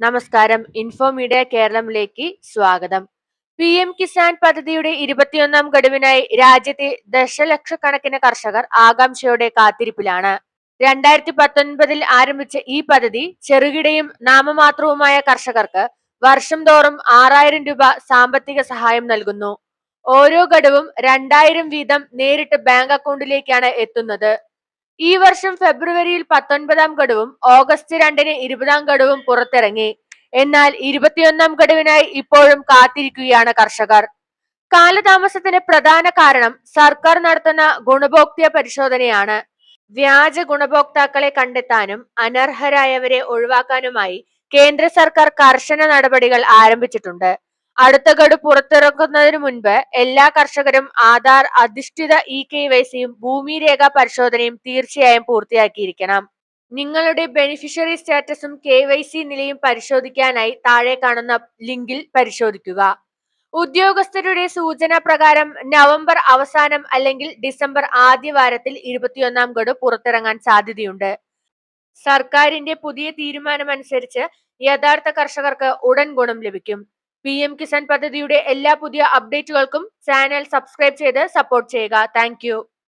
നമസ്കാരം. Info media കേരളത്തിലേക്ക് സ്വാഗതം. പി എം കിസാൻ പദ്ധതിയുടെ ഇരുപത്തിയൊന്നാം ഗഡുവിനായി രാജ്യത്തെ ദശലക്ഷക്കണക്കിന് കർഷകർ ആകാംക്ഷയോടെ കാത്തിരിപ്പിലാണ്. രണ്ടായിരത്തി പത്തൊൻപതിൽ ആരംഭിച്ച ഈ പദ്ധതി ചെറുകിടയും നാമമാത്രവുമായ കർഷകർക്ക് വർഷം തോറും ആറായിരം രൂപ സാമ്പത്തിക സഹായം നൽകുന്നു. ഓരോ ഗഡുവും രണ്ടായിരം വീതം നേരിട്ട് ബാങ്ക് അക്കൗണ്ടിലേക്കാണ് എത്തുന്നത്. ഈ വർഷം ഫെബ്രുവരിയിൽ പത്തൊൻപതാം ഗഡുവും ഓഗസ്റ്റ് രണ്ടിന് ഇരുപതാം ഗഡുവും പുറത്തിറങ്ങി. എന്നാൽ ഇരുപത്തിയൊന്നാം ഗഡുവിനായി ഇപ്പോഴും കാത്തിരിക്കുകയാണ് കർഷകർ. കാലതാമസത്തിന് പ്രധാന കാരണം സർക്കാർ നടത്തുന്ന ഗുണഭോക്തൃ പരിശോധനയാണ്. വ്യാജ ഗുണഭോക്താക്കളെ കണ്ടെത്താനും അനർഹരായവരെ ഒഴിവാക്കാനുമായി കേന്ദ്ര സർക്കാർ കർശന നടപടികൾ ആരംഭിച്ചിട്ടുണ്ട്. അടുത്ത ഗഡു പുറത്തിറക്കുന്നതിന് മുൻപ് എല്ലാ കർഷകരും ആധാർ അധിഷ്ഠിത ഇ കെ വൈ സിയും ഭൂമിരേഖ പരിശോധനയും തീർച്ചയായും പൂർത്തിയാക്കിയിരിക്കണം. നിങ്ങളുടെ ബെനിഫിഷ്യറി സ്റ്റാറ്റസും കെ വൈ സി നിലയും പരിശോധിക്കാനായി താഴെ കാണുന്ന ലിങ്കിൽ പരിശോധിക്കുക. ഉദ്യോഗസ്ഥരുടെ സൂചന പ്രകാരം നവംബർ അവസാനം അല്ലെങ്കിൽ ഡിസംബർ ആദ്യ വാരത്തിൽ ഇരുപത്തിയൊന്നാം ഗഡു പുറത്തിറങ്ങാൻ സാധ്യതയുണ്ട്. സർക്കാരിന്റെ പുതിയ തീരുമാനമനുസരിച്ച് യഥാർത്ഥ കർഷകർക്ക് ഉടൻ ഗുണം ലഭിക്കും. പി എം കിസാൻ പദ്ധതിയുടെ എല്ലാ പുതിയ അപ്ഡേറ്റുകൾക്കും ചാനൽ സബ്സ്ക്രൈബ് ചെയ്ത് സപ്പോർട്ട് ചെയ്യുക. താങ്ക്